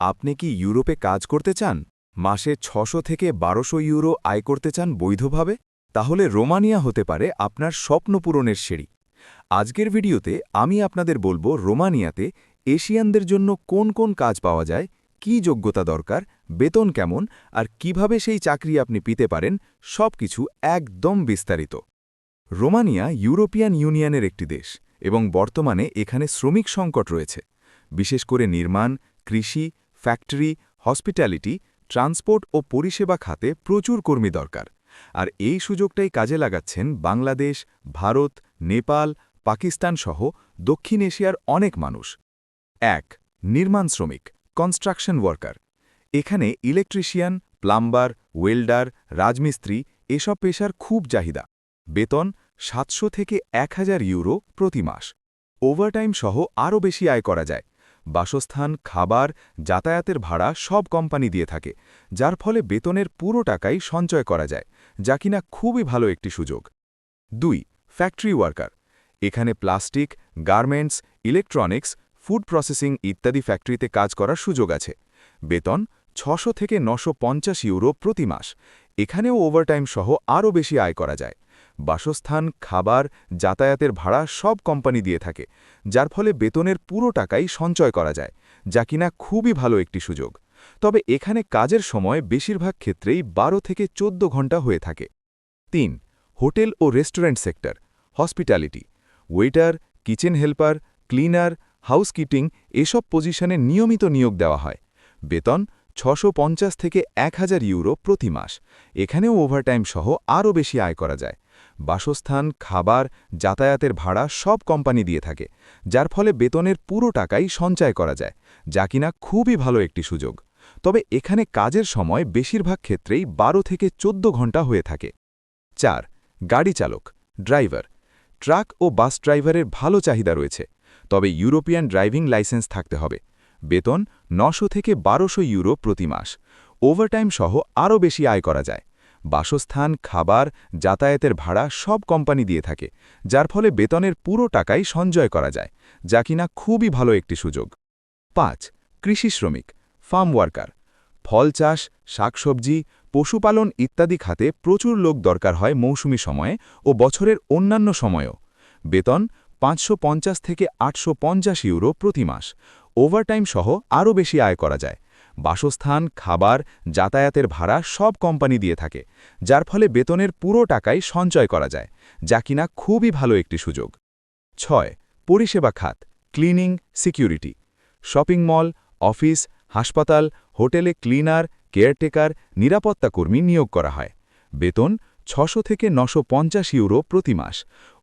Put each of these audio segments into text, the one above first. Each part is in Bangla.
আপনি কি ইউরোপে কাজ করতে চান? মাসে ছশো থেকে বারোশো ইউরো আয় করতে চান বৈধভাবে? তাহলে রোমানিয়া হতে পারে আপনার স্বপ্ন পূরণের আজকের ভিডিওতে আমি আপনাদের বলব রোমানিয়াতে এশিয়ানদের জন্য কোন কোন কাজ পাওয়া যায়, কি যোগ্যতা দরকার, বেতন কেমন, আর কীভাবে সেই চাকরি আপনি পেতে পারেন, সবকিছু একদম বিস্তারিত। রোমানিয়া ইউরোপিয়ান ইউনিয়নের একটি দেশ এবং বর্তমানে এখানে শ্রমিক সংকট রয়েছে। বিশেষ করে নির্মাণ, কৃষি ফ্যাক্টরি হসপিটালিটি ট্রান্সপোর্ট ও পরিষেবা খাতে প্রচুর কর্মী দরকার। আর এই সুযোগটাই কাজে লাগাচ্ছেন বাংলাদেশ, ভারত, নেপাল, পাকিস্তান সহ দক্ষিণ এশিয়ার অনেক মানুষ। এক, নির্মাণ শ্রমিক কনস্ট্রাকশন ওয়ার্কার এখানে ইলেকট্রিশিয়ান প্লাম্বার ওয়েল্ডার রাজমিস্ত্রি এসব পেশার খুব চাহিদা। বেতন সাতশো থেকে এক হাজার ইউরো প্রতি মাস। ওভারটাইম সহ আরও বেশি আয় করা যায়। বাসস্থান, খাবার, যাতায়াতের ভাড়া সব কোম্পানি দিয়ে থাকে, যার ফলে বেতনের পুরো টাকাই সঞ্চয় করা যায়, যা কিনা খুবই ভালো একটি সুযোগ। দুই, ফ্যাক্টরি ওয়ার্কার। এখানে plastic, garments, electronics, food processing ইত্যাদি ফ্যাক্টরিতে কাজ করার সুযোগ আছে। বেতন ছশো থেকে নশো ইউরো প্রতি মাস। এখানেও ওভারটাইম সহ আরও বেশি আয় করা যায়। বাসস্থান, খাবার, যাতায়াতের ভাড়া সব কোম্পানি দিয়ে থাকে, যার ফলে বেতনের পুরো টাকাই সঞ্চয় করা যায়, যা কিনা খুবই ভালো একটি সুযোগ। তবে এখানে কাজের সময় বেশিরভাগ ক্ষেত্রেই ১২ থেকে ১৪ ঘণ্টা হয়ে থাকে। তিন, হোটেল ও restaurant sector, hospitality, waiter, kitchen helper, cleaner, housekeeping এসব পজিশনে নিয়মিত নিয়োগ দেওয়া হয়। বেতন ছশো থেকে এক হাজার ইউরো প্রতি মাস। এখানেও ওভারটাইম সহ আরও বেশি আয় করা যায়। বাসস্থান, খাবার, যাতায়াতের ভাড়া সব কোম্পানি দিয়ে থাকে, যার ফলে বেতনের পুরো টাকাই সঞ্চয় করা যায়, যা কিনা খুবই ভালো একটি সুযোগ। তবে এখানে কাজের সময় বেশিরভাগ ক্ষেত্রেই ১২ থেকে ১৪ ঘণ্টা হয়ে থাকে। চার, গাড়ি চালক, ড্রাইভার, ট্রাক ও বাস ড্রাইভারের ভালো চাহিদা রয়েছে, তবে ইউরোপিয়ান ড্রাইভিং লাইসেন্স থাকতে হবে। বেতন নশো থেকে বারোশো ইউরো প্রতি মাস। ওভারটাইম সহ আরও বেশি আয় করা যায়। বাসস্থান, খাবার, যাতায়াতের ভাড়া সব কোম্পানি দিয়ে থাকে, যার ফলে বেতনের পুরো টাকাই সঞ্চয় করা যায়, যা কিনা খুবই ভালো একটি সুযোগ। পাঁচ, কৃষি শ্রমিক ফার্ম ওয়ার্কার ফল চাষ, শাকসবজি, পশুপালন ইত্যাদি খাতে প্রচুর লোক দরকার হয় মৌসুমি সময়ে ও বছরের অন্যান্য সময়েও। বেতন পাঁচশো পঞ্চাশ থেকে আটশো পঞ্চাশ ইউরো প্রতি মাস। ওভারটাইম সহ আরও বেশি আয় করা যায়। বাসস্থান, খাবার, যাতায়াতের ভাড়া সব কোম্পানি দিয়ে থাকে, যার ফলে বেতনের পুরো টাকাই সঞ্চয় করা যায়, যা কিনা খুবই ভালো একটি সুযোগ। ছয়, পরিষেবা খাত, cleaning, security. Shopping mall, office, হাসপাতাল, হোটেলে ক্লিনার, কেয়ারটেকার, নিরাপত্তা কর্মী নিয়োগ করা হয়। বেতন ছশো থেকে নশো পঞ্চাশ ইউরো প্রতি মাস।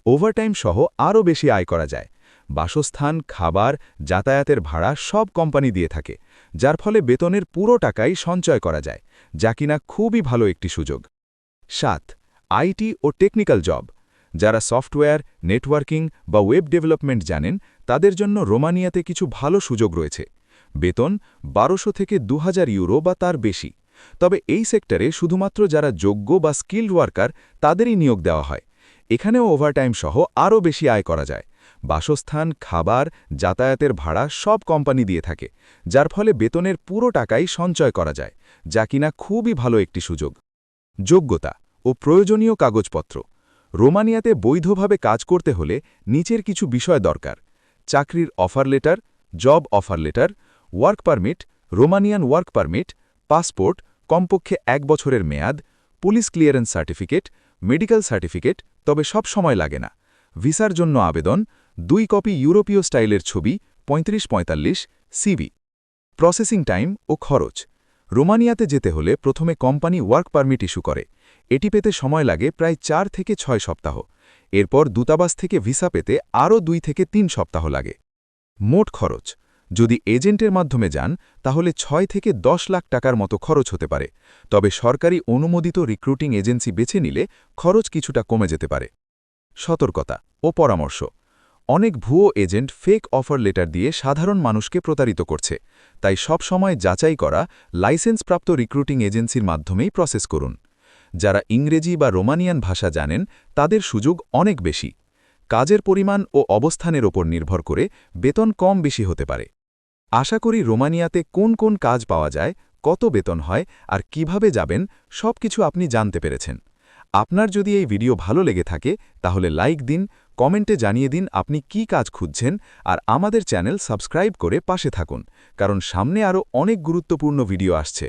ওভারটাইম সহ আরও বেশি আয় করা যায়। বাসস্থান, খাবার, যাতায়াতের ভাড়া সব কোম্পানি দিয়ে থাকে। যার ফলে বেতনের পুরো টাকাই সঞ্চয় করা যায়, যা কিনা খুবই ভালো একটি সুযোগ। সাত, আইটি ও টেকনিক্যাল জব। যারা সফটওয়্যার, নেটওয়ার্কিং বা ওয়েব ডেভেলপমেন্ট জানেন, তাদের জন্য রোমানিয়াতে কিছু ভালো সুযোগ রয়েছে। বেতন বারোশো থেকে দু হাজার ইউরো বা তার বেশি। তবে এই সেক্টরে শুধুমাত্র যারা যোগ্য বা স্কিল্ড ওয়ার্কার, তাদেরই নিয়োগ দেওয়া হয়। এখানেও ওভারটাইম সহ আরও বেশি আয় করা যায়। বাসস্থান, খাবার, যাতায়াতের ভাড়া সব কোম্পানি দিয়ে থাকে, যার ফলে বেতনের পুরো টাকাই সঞ্চয় করা যায়, যা কিনা খুবই ভালো একটি সুযোগ। যোগ্যতা ও প্রয়োজনীয় কাগজপত্র। রোমানিয়াতে বৈধভাবে কাজ করতে হলে নিচের কিছু বিষয় দরকার। চাকরির offer letter, job offer letter, work permit, Romanian work permit, passport, কমপক্ষে এক বছরের মেয়াদ, police clearance certificate, medical certificate, তবে সব সময় লাগে না। ভিসার জন্য আবেদন, দুই কপি ইউরোপীয় স্টাইলের ছবি, পঁয়ত্রিশ পঁয়তাল্লিশ সিবি। প্রসেসিং টাইম ও খরচ। রোমানিয়াতে যেতে হলে প্রথমে কোম্পানি ওয়ার্ক পারমিট ইস্যু করে। এটি পেতে সময় লাগে প্রায় চার থেকে ছয় সপ্তাহ। এরপর দূতাবাস থেকে ভিসা পেতে আরও দুই থেকে তিন সপ্তাহ লাগে। মোট খরচ। যদি এজেন্টের মাধ্যমে যান, তাহলে ছয় থেকে দশ লাখ টাকার মতো খরচ হতে পারে। তবে সরকারি অনুমোদিত রিক্রুটিং এজেন্সি বেছে নিলে খরচ কিছুটা কমে যেতে পারে। সতর্কতা ও পরামর্শ। অনেক ভুয়ো এজেন্ট ফেক অফার লেটার দিয়ে সাধারণ মানুষকে প্রতারিত করছে। তাই সব সময় যাচাই করা, লাইসেন্সপ্রাপ্ত রিক্রুটিং এজেন্সির মাধ্যমেই প্রসেস করুন। যারা ইংরেজি বা রোমানিয়ান ভাষা জানেন, তাদের সুযোগ অনেক বেশি। কাজের পরিমাণ ও অবস্থানের ওপর নির্ভর করে বেতন কম বেশি হতে পারে। আশা করি রোমানিয়াতে কোন কোন কাজ পাওয়া যায়, কত বেতন হয় আর কীভাবে যাবেন সব কিছু আপনি জানতে পেরেছেন। আপনার যদি এই ভিডিও ভালো লেগে থাকে, তাহলে লাইক দিন, কমেন্টে জানিয়ে দিন আপনি কি কাজ খুঁজছেন, আর আমাদের চ্যানেল সাবস্ক্রাইব করে পাশে থাকুন, কারণ সামনে আরও অনেক গুরুত্বপূর্ণ ভিডিও আসছে।